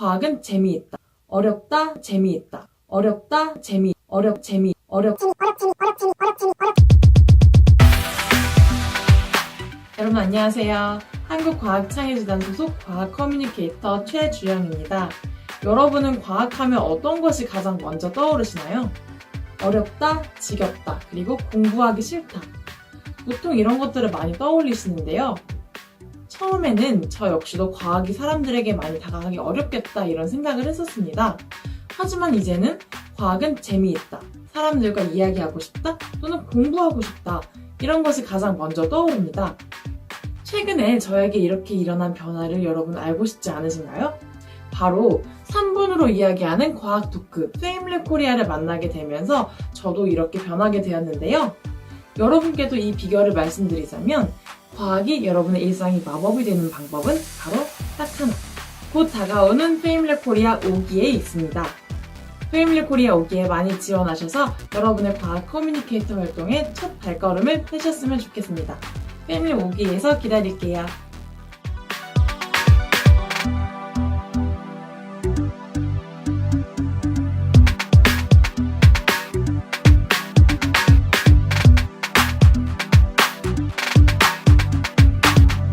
과학은 재미있다. 어렵다, 재미있다. 어렵다, 재미, 어렵, 재미, 어렵. 여러분 안녕하세요. 한국과학창의재단 소속 과학 커뮤니케이터 최주영입니다. 여러분은 과학하면 어떤 것이 가장 먼저 떠오르시나요? 어렵다, 지겹다, 그리고 공부하기 싫다. 보통 이런 것들을 많이 떠올리시는데요. 처음에는 저 역시도 과학이 사람들에게 많이 다가가기 어렵겠다 이런 생각을 했었습니다. 하지만 이제는 과학은 재미있다. 사람들과 이야기하고 싶다. 또는 공부하고 싶다. 이런 것이 가장 먼저 떠오릅니다. 최근에 저에게 이렇게 일어난 변화를 여러분 알고 싶지 않으신가요? 바로 3분으로 이야기하는 과학 토크 페임랩 코리아를 만나게 되면서 저도 이렇게 변하게 되었는데요. 여러분께도 이 비결을 말씀드리자면 과학이 여러분의 일상이 마법이 되는 방법은 바로 딱 하나. 곧 다가오는 페임랩 코리아 5기에 있습니다. 페임랩 코리아 5기에 많이 지원하셔서 여러분의 과학 커뮤니케이터 활동에 첫 발걸음을 떼셨으면 좋겠습니다. 페임랩 5기에서 기다릴게요.